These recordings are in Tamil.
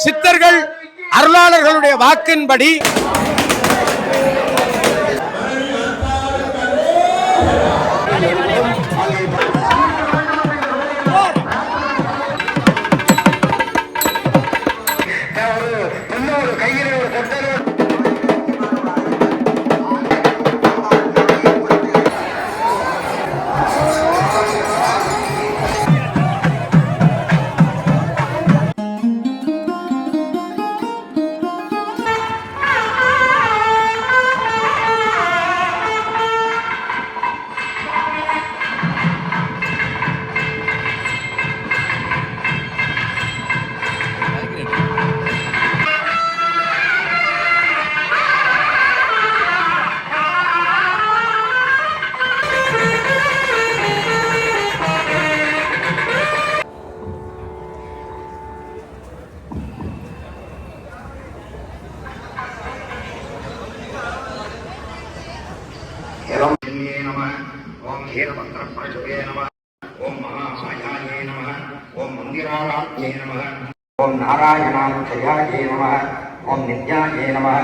சித்தர்கள் அருளாளர்களுடைய வாக்கின்படி नारायणाक्षयायै नमः ॐ नित्यायै नमः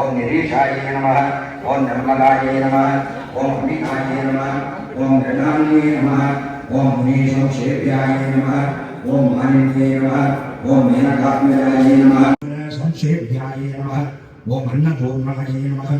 ॐ निरीशायै नमः ॐ निर्मलायै नमः ॐ अम्बिकायै नमः ॐ गणायै नमः ॐ मुनीशोक्षेप्यायै नमः ॐ मानिन्ये नमः ॐ मेनकात्मजायै नमः संक्षेप्यायै नमः ॐ अन्नपूर्णायै नमः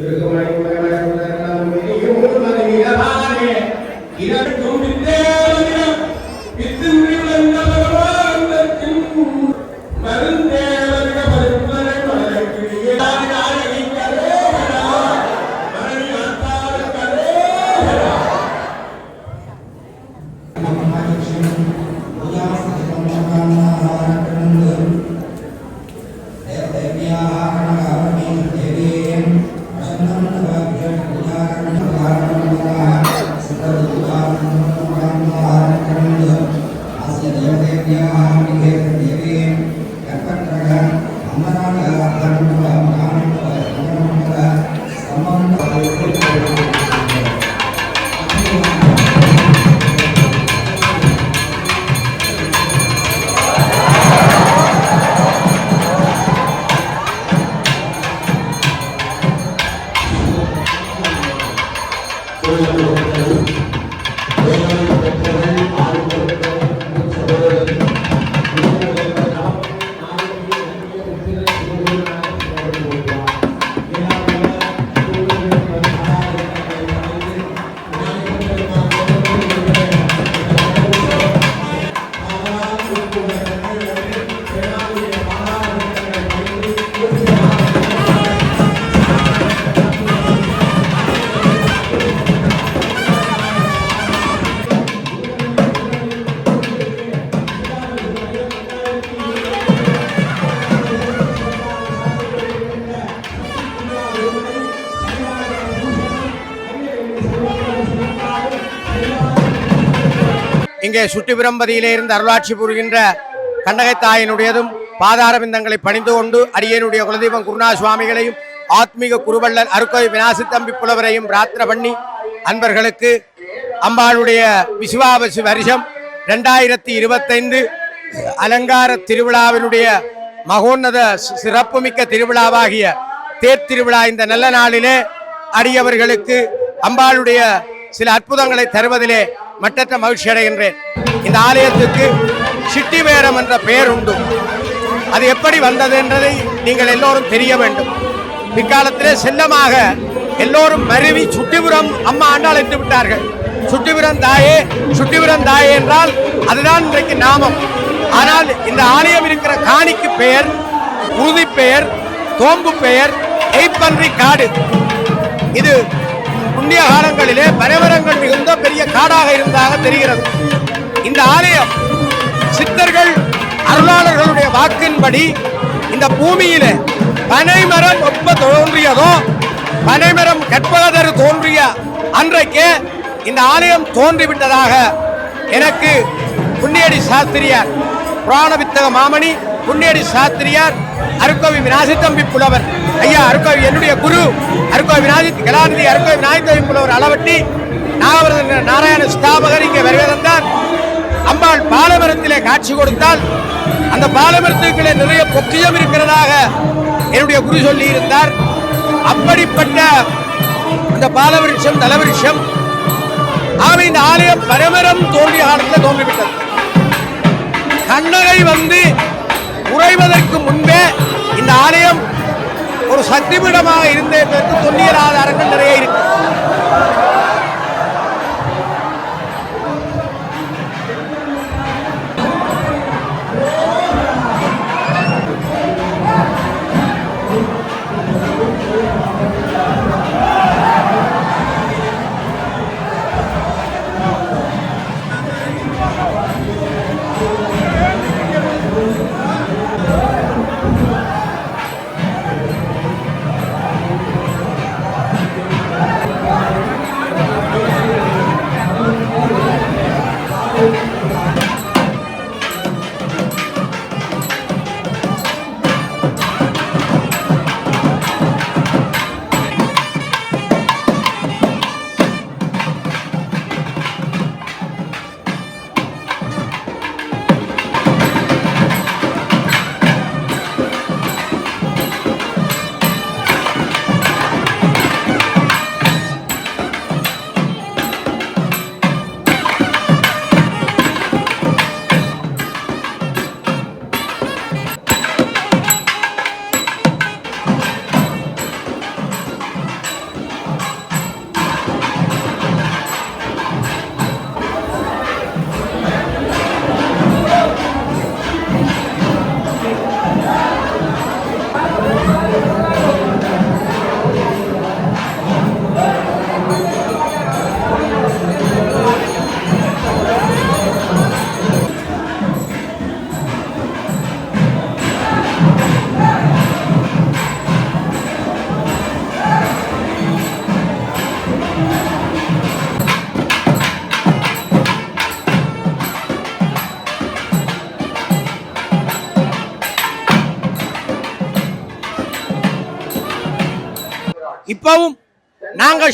தேவ்யாः இங்கே சுட்டிபிரம்பதியிலே இருந்து அருளாட்சி புரிகின்ற கண்டகைத்தாயினுடையதும் பாதாரபிந்தங்களை பணிந்து கொண்டு அடியனுடைய குலதெய்வம் குருணா சுவாமிகளையும் ஆத்மீக குருவள்ளல் அருக்கோய் வினாசி தம்பி புலவரையும் பிரார்த்தனை பண்ணி அன்பர்களுக்கு அம்பாளுடைய விசுவாபசு வருஷம் ரெண்டாயிரத்தி இருபத்தைந்து அலங்கார திருவிழாவினுடைய மகோன்னத சிறப்புமிக்க திருவிழாவாகிய தேர் திருவிழா இந்த நல்ல நாளிலே அடியவர்களுக்கு அம்பாளுடைய சில அற்புதங்களை தருவதிலே மற்ற மகிழ்ச்சி அடைகின்றேன். இந்த ஆலயத்துக்கு சிட்டிவேரம் என்ற பெயர் உண்டு. அது எப்படி வந்தது என்பதை நீங்கள் எல்லோரும் தெரிய வேண்டும். பிற்காலத்திலே செல்லமாக எல்லோரும் மருவி சுட்டிபுரம் அம்மா ஆண்டாள் என்று விட்டார்கள். சுட்டிபுரம் தாயே சுட்டிபுரம் தாயே என்றால் அதுதான் இன்றைக்கு நாமம். ஆனால் இந்த ஆலயம் இருக்கிற காணிக்கு பெயர் உறுதி பெயர் தோம்பு பெயர் எய்ப்பன்றி காடு. இது புண்ணிய காலங்களிலே பரவரங்கள் மிகுந்த பெரிய காடாக இருந்ததாக தெரிகிறது. இந்த ஆலயம் சித்தர்கள் அருளாளர்களுடைய வாக்கின்படி இந்த பூமியிலே பனைமரம் எப்ப தோன்றியதோ பனைமரம் கற்பகதர் தோன்றிய அன்றைக்கே இந்த ஆலயம் தோன்றிவிட்டதாக எனக்கு புண்ணியடி சாஸ்திரியார் புராண வித்தக மாமணி புண்ணியடி சாஸ்திரியார் அருக்கவி விநாசி தம்பி புலவர் ஐயா அருக்கோவி என்னுடைய குரு அருக்கோவி விநாயக கலாநிதி அருக்கோவி விநாயகோவி புலவர் அளவட்டி நாகவரதன் நாராயண ஸ்தாபகர் இங்கே வருகை தந்தார். அம்பாள் பாலமரத்திலே காட்சி கொடுத்தால் அந்த பாலமரத்துக்குள்ளே நிறைய பொக்கியம் இருக்கிறதாக என்னுடைய குரு சொல்லி இருந்தார். அப்படிப்பட்ட அந்த பாலவிருஷம் தலவிருஷம் ஆக இந்த ஆலயம் பரமரம் தோல்வி காலத்தில் தோன்றிவிட்டது கண்ணகை வந்து உறைவதற்கு முன்பே இந்த ஆலயம் ஒரு சக்திபீடமாக இருந்ததற்கு தொன்னியல் ஆதாரங்கள் நிறைய இருக்கு.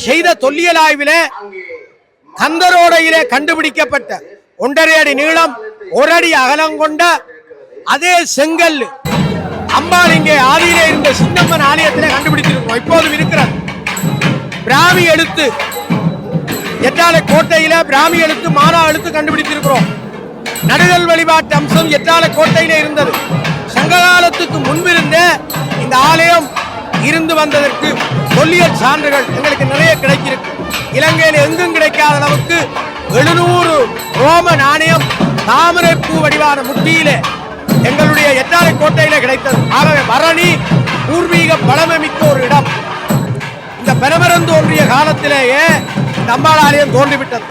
செய்த தொல்லியல் ஆய்விலே கந்தரோடையிலே கண்டுபிடிக்கப்பட்ட ஒன்றரை அடி நீளம் ஒரு அடி அகலம் கொண்ட அதே செங்கல் அம்பாள் இங்கே ஆதியிலே இருந்த சின்னம்மன் ஆலயத்திலே கண்டுபிடித்திருக்கோம் இப்போதும் இருக்கிறது பிராமி எடுத்து எட்டாலை கோட்டையில பிராமி எழுத்து மானா எழுத்து கண்டுபிடித்திருக்கிறோம். நடுதல் வழிபாட்டு அம்சம் எட்டாலை கோட்டையில இருந்தது. சங்ககாலத்துக்கு முன்பிருந்த இந்த ஆலயம் இருந்து வந்ததற்கு தொல்லியல் சான்றுகள் எங்களுக்கு நிறைய கிடைக்கிருக்கு இலங்கையில் எங்கும் கிடைக்காத அளவுக்கு எழுநூறு ரோம நாணயம் தாமரை பூ வடிவான முட்டியிலே எங்களுடைய எட்டாரை கோட்டையில கிடைத்தது. ஆகவே பரணி பூர்வீக பழமை மிக்க ஒரு இடம். இந்த பெருமரம் தோன்றிய காலத்திலேயே இந்த ஆலயம் தோன்றிவிட்டது.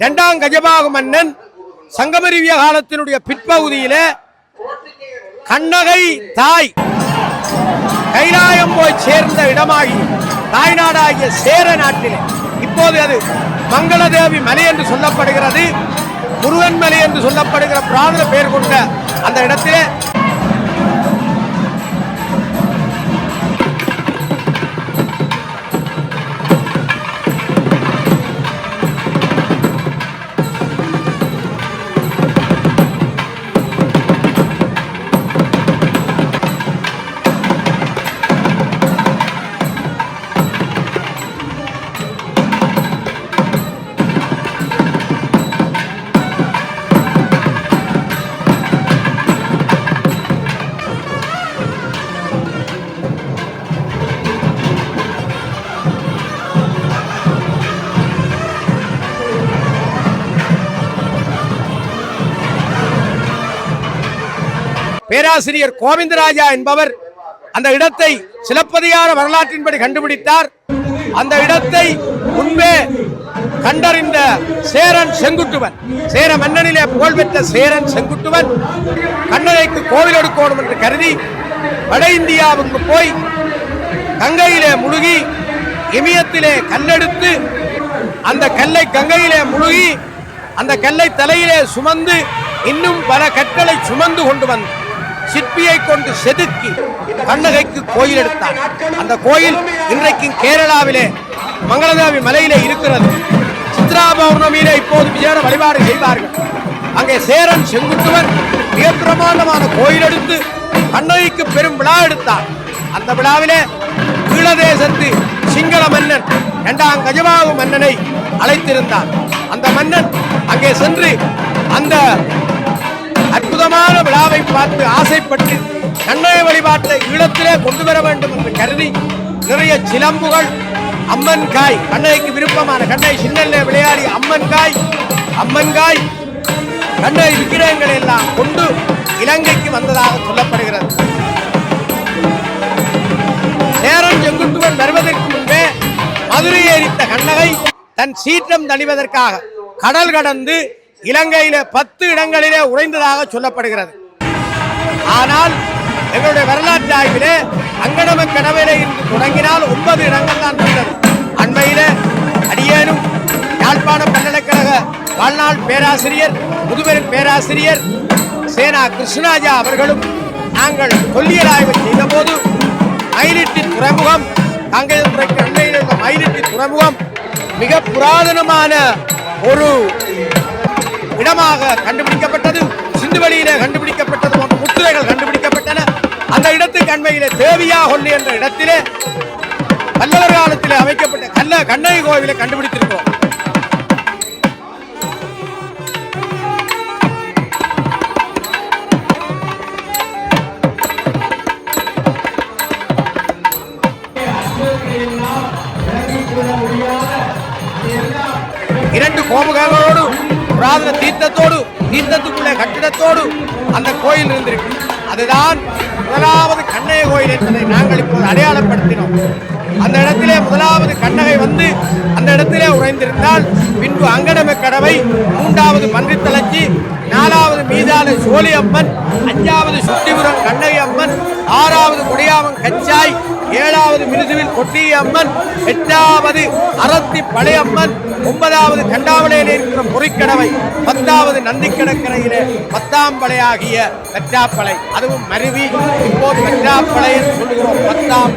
இரண்டாம் கஜபாக மன்னன் சங்கமரிவிய காலத்தினுடைய பிற்பகுதியில கண்ணகை தாய் கைலாயம் போய் சேர்ந்த இடமாகி தாய்நாடாகிய சேர நாட்டிலே. இப்போது அது மங்களதேவி மலை என்று சொல்லப்படுகிறது முருகன் மலை என்று சொல்லப்படுகிற பிராமண பெயர் கொண்ட அந்த இடத்திலே பேராசிரியர் கோவிந்தராஜா என்பவர் அந்த இடத்தை சிலப்பதிகார வரலாற்றின்படி கண்டுபிடித்தார். அந்த இடத்தை முன்பே கண்டறிந்த சேரன் செங்குட்டுவன். சேர மன்னனிலே புகழ்பெற்ற சேரன் செங்குட்டுவன். கண்ணனைக்கு கோவில் எடுக்கணும் என்று கருதி வட இந்தியாவுக்கு போய் கங்கையிலே முழுகி இமயத்திலே கல்லெடுத்து அந்த கல்லை கங்கையிலே முழுகி அந்த கல்லை தலையிலே சுமந்து இன்னும் பல கற்களை சுமந்து கொண்டு வந்தார் சிற்பியை கொண்டு செதுக்கி கண்ணகைக்கு கோயில் எடுத்தார் அந்த கோயில் இன்றைக்கு கேரளாவிலே மங்களதேவி மலையிலே இருக்கிறது. சித்ரா பௌர்ணமியிலே இப்போது விஜய வழிபாடு செய்வார்கள். அங்கே சேரன் செங்குத்துவன் மிக பிரமாண்டமான கோயில் எடுத்து கண்ணகைக்கு பெரும் விழா எடுத்தார் அந்த விழாவிலே ஈழதேசத்து சிங்கள மன்னன் இரண்டாம் கஜபாகு மன்னனை அழைத்திருந்தார் அந்த மன்னன் அங்கே சென்று அந்த அற்புதமான விழாவை பார்த்து ஆசைப்பட்டு நன்மை வழிபாட்டை ஈழத்திலே கொண்டு வர வேண்டும் என்று கருதி நிறைய சிலம்புகள் அம்மன் காய் கண்ணைக்கு விருப்பமான கண்ணை சின்னல்ல விளையாடி அம்மன் காய் அம்மன் காய் கண்ணை விக்கிரகங்களை எல்லாம் கொண்டு இலங்கைக்கு வந்ததாக சொல்லப்படுகிறது. சேரன் செங்குட்டுவன் வருவதற்கு முன்பே மதுரை எரித்த கண்ணகை தன் சீற்றம் தணிவதற்காக கடல் கடந்து இலங்கையில பத்து இடங்களிலே உறைந்ததாக சொல்லப்படுகிறது. ஆனால் எங்களுடைய வரலாற்று ஆய்விலே அங்கடம கனவிலே இருந்து தொடங்கினால் ஒன்பது இடங்கள் தான் வந்தது அண்மையில அடியேனும் யாழ்ப்பாண பல்கலைக்கழக வாழ்நாள் பேராசிரியர் முதுபெரும் பேராசிரியர் சேனா கிருஷ்ணராஜா அவர்களும் நாங்கள் தொல்லியல் ஆய்வு செய்தபோது மயிலிட்டி துறைமுகம் காங்கேயத்துறைக்கு அண்மையில் உள்ள மயிலிட்டி துறைமுகம் மிக புராதனமான ஒரு இடமாக கண்டுபிடிக்கப்பட்டது சிந்துவெளியிலே கண்டுபிடிக்கப்பட்டது போன்ற முத்திரைகள் கண்டுபிடிக்கப்பட்டன. அந்த இடத்துக்கு அண்மையிலே தேவியா கொல்லி என்ற இடத்திலே பல்லவர் காலத்திலே அமைக்கப்பட்ட கல்ல கண்ணகி கோவிலை கண்டுபிடித்திருக்கிறோம். இரண்டு கோமுகங்களோடு புராதன தீர்த்தத்தோடு தீர்த்தத்துக்குள்ள கட்டிடத்தோடு அந்த கோயில் இருந்திருக்கு. அதுதான் முதலாவது கண்ணகை கோயில் என்பதை நாங்கள் இப்போது அடையாளப்படுத்தினோம். அந்த இடத்திலே முதலாவது கண்ணகை வந்து அந்த இடத்திலே உறைந்திருந்தால் பின்பு அங்கடம கடவை மூன்றாவது பன்றித்தலைச்சி நாலாவது மீதான சோழி அம்மன் அஞ்சாவது சுட்டிபுரம் கண்ணகி அம்மன் ஆறாவது கொடியாமன் கச்சாய் ஏழாவது மிருதுவில் கொட்டியம்மன் எட்டாவது அறத்தி பழையம்மன் ஒன்பதாவது கண்டாவளையில் இருக்கிற பொறிக்கடவை பத்தாவது நந்திக்கடற்கரையிலே பத்தாம் பழையாகிய பெற்றாப்பளை அதுவும் மருவி இப்போது பெற்றாப்பளை என்று சொல்லுகிறோம் பத்தாம்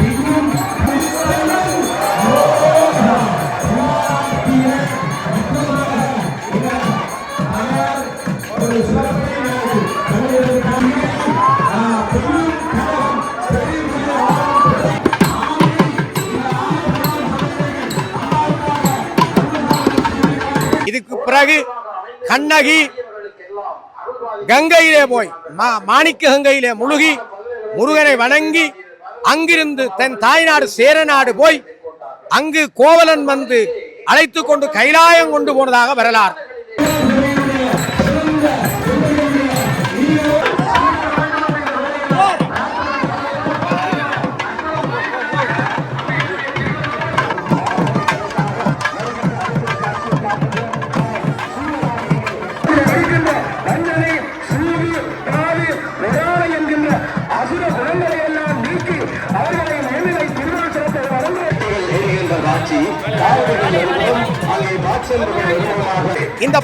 பிறகு கண்ணகி கங்கையிலே போய் மா- மாணிக்க கங்கையிலே முழுகி முருகனை வணங்கி அங்கிருந்து தன் தாய்நாடு சேரநாடு போய் அங்கு கோவலன் வந்து அழைத்து கொண்டு கைலாயம் கொண்டு போனதாக வரலாறு.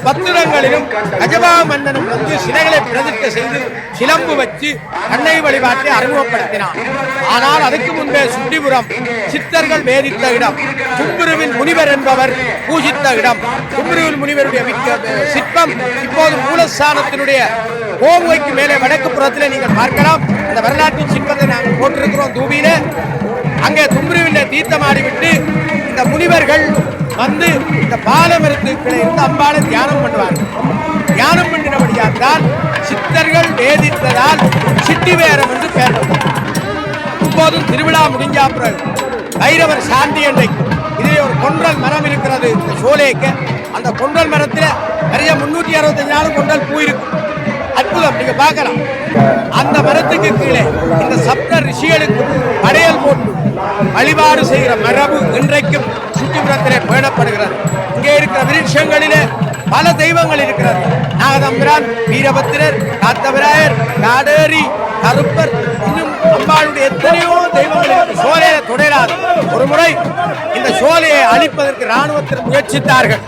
பத்திரங்களிலும் கஜபா மன்னனும் வந்து சிலைகளை பிரதிஷ்ட செய்து சிலம்பு வச்சு அன்னை வழிபாட்டை அறிமுகப்படுத்தினான். ஆனால் அதுக்கு முன்பே சுட்டிபுரம் சித்தர்கள் வேதித்த இடம் தும்புருவின் முனிவர் என்பவர் பூஜித்த இடம். தும்புருவில் முனிவருடைய சிற்பம் இப்போது மூலஸ்தானத்தினுடைய கோமுகைக்கு மேலே வடக்கு புறத்தில் நீங்கள் பார்க்கலாம். அந்த வரலாற்று சிற்பத்தை நாங்கள் போட்டிருக்கிறோம் தூபியில. அங்கே தும்புருவில தீர்த்தமாடிவிட்டு இந்த முனிவர்கள் வந்து இந்த பாலமரத்துக்களை இருந்து அம்பாலை தியானம் பண்ணுவாங்க தியானம் பண்ணினபடியால் தான் சித்தர்கள் வேதித்ததால் சிட்டிவேரம் என்று பெயர் இப்போதும் திருவிழா முடிஞ்ச அப்புறம் பைரவர் சாந்தி அன்றைக்கு இதே ஒரு கொன்றல் மரம் இருக்கிறது இந்த சோலைக்கு. அந்த கொன்றல் மரத்தில் நிறைய முன்னூற்றி அறுபத்தஞ்சு நாள் கொன்றல் பூ இருக்கும். அற்புதம் நீங்க பார்க்கலாம். அந்த மரத்துக்கு கீழே இந்த சப்த ரிஷிகளுக்கு படையல் போட்டு வழிபாடு செய்கிற மரபு இன்றைக்கும் சுற்றுப்புறத்திலே பேணப்படுகிறது. இங்கே இருக்கிற விருட்சங்களிலே பல தெய்வங்கள் இருக்கிறது. நாகதம்பிரான் வீரபத்திரர் காத்தவராயர் காடேரி கருப்பர் இன்னும் அம்பாளுடைய எத்தனையோ தெய்வங்கள் சோலையை தொடராது ஒரு முறை இந்த சோலையை அழிப்பதற்கு ராணுவத்தில் முயற்சித்தார்கள்.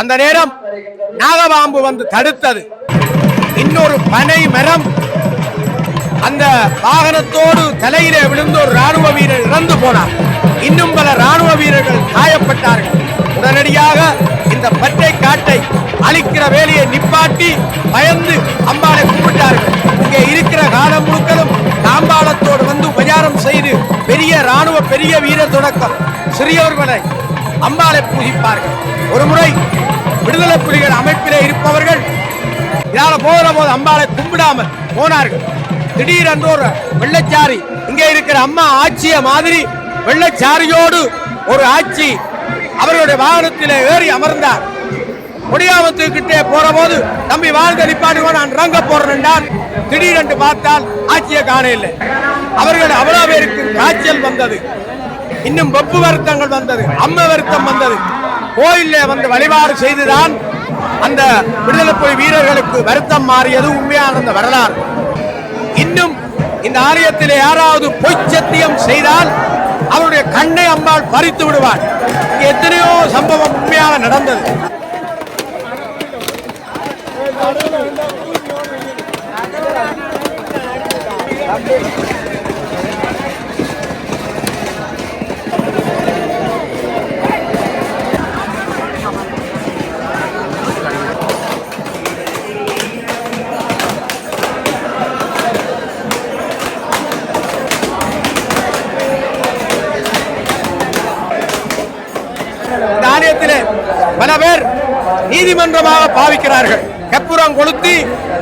அந்த நேரம் நாகபாம்பு வந்து தடுத்தது. இன்னொரு பனை மரம். அந்த வாகனத்தோடு தலையிலே விழுந்து ஒரு ராணுவ வீரர் இறந்து போனார். இன்னும் பல ராணுவ வீரர்கள் காயப்பட்டார்கள். உடனடியாக இந்த பட்டை காட்டை அழிக்கிற வேலையை நிப்பாட்டி பயந்து அம்பாளை கும்பிட்டார்கள். இங்கே இருக்கிற காலம் முழுக்களும் தாம்பாளத்தோடு வந்து உபச்சாரம் செய்து பெரிய ராணுவ பெரிய வீரர் தொடக்கம். சிறியவர்களை அம்பாளை பூஜிப்பார்கள். ஒரு முறை விடுதலை புலிகள் அமைப்பிலே இருப்பவர்கள். இதால போகிற போது அம்பாலை கும்பிடாமல் போனார்கள். திடீரென்று ஒரு வெள்ளச்சாரி இங்கே இருக்கிற அம்மா ஆட்சிய மாதிரி வெள்ளச்சாரியோடு ஒரு ஆட்சி அவர்களுடைய வாகனத்திலே ஏறி அமர்ந்தார். கொடியாமத்துக்கிட்டே போற போது தம்பி வாழ்ந்த நிப்பாடுவோ நான் இறங்க போறேன் திடீரென்று பார்த்தால் ஆட்சியை காண இல்லை அவர்கள் அவ்வளவு பேருக்கு காய்ச்சல் வந்தது. இன்னும் வெப்பு வருத்தங்கள் வந்தது அம்ம வருத்தம் வந்தது. கோயில்ல வந்து வழிபாடு செய்துதான் அந்த விடுதலை போய் வீரர்களுக்கு வருத்தம் மாறியது உண்மையான அந்த வரலாறு. இன்னும் இந்த ஆலயத்தில் யாராவது பொய் சத்தியம் செய்தால் அவருடைய கண்ணை அம்பாள் பறித்து விடுவார் எத்தனையோ சம்பவம் உண்மையாக நடந்தது. இந்த பல பேர் நீதிமன்றமாக பாவிக்கிறார்கள். கற்பூரம் கொளுத்தி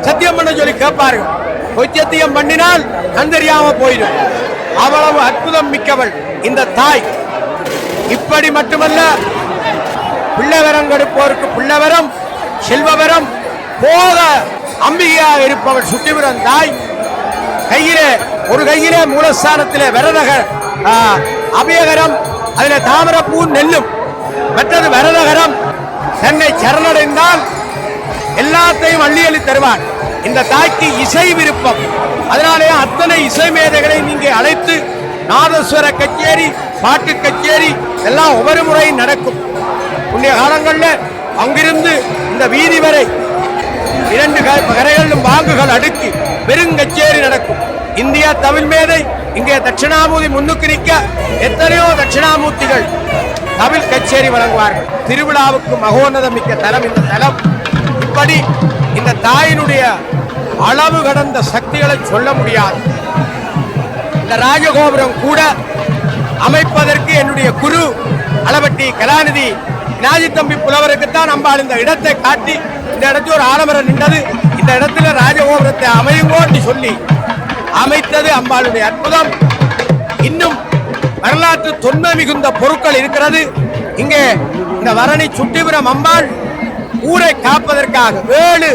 சத்தியம் பண்ண சொல்லி கேட்பார்கள். பொய்ச்சத்தியம் பண்ணினால் கந்தறியாம போயிடும். அவ்வளவு அற்புதம் மிக்கவள் இந்த தாய். இப்படி மட்டுமல்ல பிள்ளைவரம் கெடுப்போருக்கு பிள்ளைவரம் செல்வவரம் போக அம்பிகையாக இருப்பவள் சுட்டிபுரம் தாய். கையிலே ஒரு கையிலே மூலஸ்தானத்திலே வரதக அபயகரம் அதில் தாமரப்பூ நெல்லும். மற்றது வரதகரம் தன்னை சரணடைந்தால் எல்லாத்தையும் அள்ளியலி தருவார். இந்த தாய்க்கு இசை விருப்பம். அதனாலே அத்தனை இசை மேதைகளை நீங்க அழைத்து நாதஸ்வர கச்சேரி பாட்டு கச்சேரி எல்லாம் ஒவ்வொரு முறையும் நடக்கும். புண்ணிய காலங்களில் அங்கிருந்து இந்த வீதி வரை இரண்டு க- கரைகளிலும் வாங்குகள் அடுக்கி பெருங்கச்சேரி நடக்கும். இந்தியா தமிழ் மேதை இங்கே தட்சிணாமூர்த்தி முன்னுக்கு நிற்க எத்தனையோ தட்சிணாமூர்த்திகள் தமிழ் கச்சேரி வழங்குவார்கள். திருவிழாவுக்கு மகோன்னதம் மிக்க தலம் இந்த தலம். இப்படி இந்த தாயினுடைய அளவு கடந்த சக்திகளை சொல்ல முடியாது. இந்த ராஜகோபுரம் கூட அமைப்பதற்கு என்னுடைய குரு அளவட்டி கலாநிதி நாஜி தம்பி புலவருக்குத்தான் அம்பாள் இந்த இடத்தை காட்டி இந்த இடத்துல ஒரு ஆலமரம் நின்றது. இந்த இடத்துல ராஜகோபுரத்தை அமையுங்கோன்னு சொல்லி அமைத்தது அம்பாளுடைய அற்புதம். இன்னும் வரலாற்று தொன்மை மிகுந்த பொருட்கள் இருக்கிறது. இங்கே இந்த வரணி சுட்டிபுரம் அம்பாள் ஊரை காப்பதற்காக ஏழு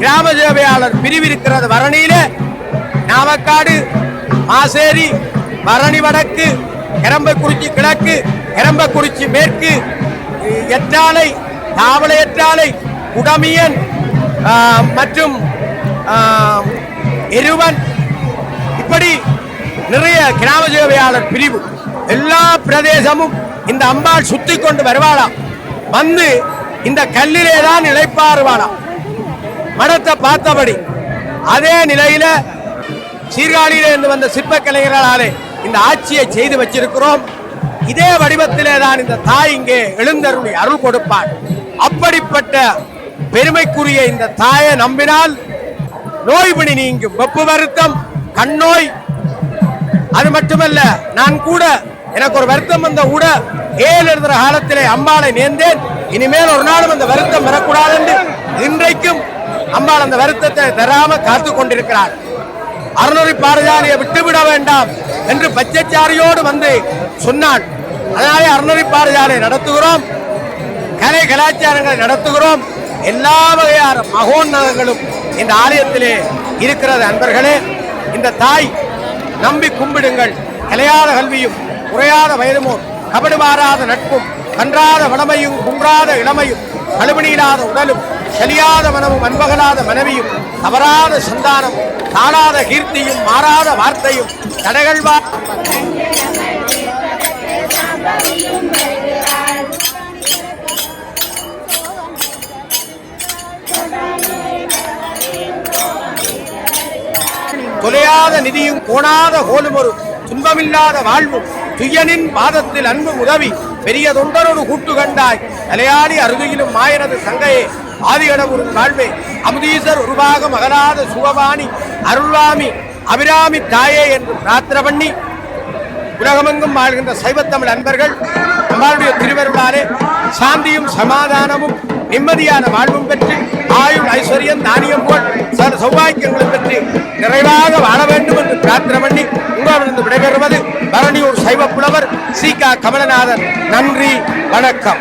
கிராம சேவையாளர் பிரிவு இருக்கிறது வரணியிலே. நாவக்காடு மாசேரி வரணி வடக்கு எரம்பக்குறிச்சி கிழக்கு கரம்பக்குறிச்சி மேற்கு எற்றாலை தாவளை எற்றாலை குடமியன் மற்றும் எருவன் இப்படி நிறைய கிராம சேவையாளர் பிரிவு எல்லா பிரதேசமும் இந்த அம்பாள் சுத்தி கொண்டு வருவாளாம் வந்து இந்த கல்லிலே தான் நிலைப்பாருவாளாம் மனத்தை பார்த்தபடி அதே நிலையில சீர்காழியில இருந்து வந்த சிற்ப கலைஞர்களாலே இந்த ஆட்சியை செய்து வச்சிருக்கிறோம். இதே வடிவத்திலே தான் இந்த தாய் இங்கே எழுந்தருளி அருள் கொடுப்பார் அப்படிப்பட்ட பெருமைக்குரிய இந்த தாயை நம்பினால் நோய்பணி நீங்கும் வெப்பு வருத்தம். கண்ணோய். அது மட்டுமல்ல நான் கூட எனக்கு ஒரு வருத்தம் வந்த கூட ஏழு எழுதுற காலத்திலே அம்பாளை நேர்ந்தேன். இனிமேல் ஒரு நாளும் அந்த வருத்தம் வரக்கூடாது என்று இன்றைக்கும் அம்பாள் அந்த வருத்தத்தை தராம காத்து கொண்டிருக்கிறார் அருணரி பாரதியாரியை விட்டுவிட வேண்டாம் என்று பச்சைச்சாரியோடு வந்து சொன்னான் அதனாலே அருணரி பாரதியாரை நடத்துகிறோம். கலை கலாச்சாரங்களை நடத்துகிறோம். எல்லா வகையான மகோன்னதங்களும் இந்த ஆலயத்திலே இருக்கிறது அன்பர்களே. இந்த தாய் நம்பி கும்பிடுங்கள். கலையாத கல்வியும் குறையாத வயதுமோர் கபடு மாறாத நட்பும் கன்றாத வளமையும் குன்றாத இளமையும் கழுவணியில்லாத உடலும் செலியாத மனமும் அன்பகலாத மனைவியும் தவறாத சந்தானம் தாழாத கீர்த்தியும் மாறாத வார்த்தையும் தடைகள் கொலையாத தொலையாத நிதியும் கோணாத கோலும் ஒரு துன்பமில்லாத வாழ்வும் துயனின் பாதத்தில் அன்பு உதவி பெரிய தொண்டரோடு கூட்டு கண்டாய். தலையாடி அருகிலும் மாயனது சங்கையே ஆதிகடவுரின் வாழ்வே அமுதீசர் உருவாக மகளாத சுகபாணி அருள்வாமி அபிராமி தாயே என்று பிரார்த்தனை பண்ணி உலகமெங்கும் வாழ்கின்ற சைவத்தமிழ் அன்பர்கள் நம்மளுடைய திருவருளாலே சாந்தியும் சமாதானமும் நிம்மதியான வாழ்வும் பெற்று ஆயுள் ஐஸ்வர்யம் தானியம் போல் சகல சௌபாக்கியங்களும் பற்றி நிறைவாக வாழ வேண்டும் என்று பிரார்த்தனை பண்ணி உங்களிடம் விடைபெறுவது பரணியூர் சைவ புலவர் சி கா கமலநாதன். நன்றி வணக்கம்.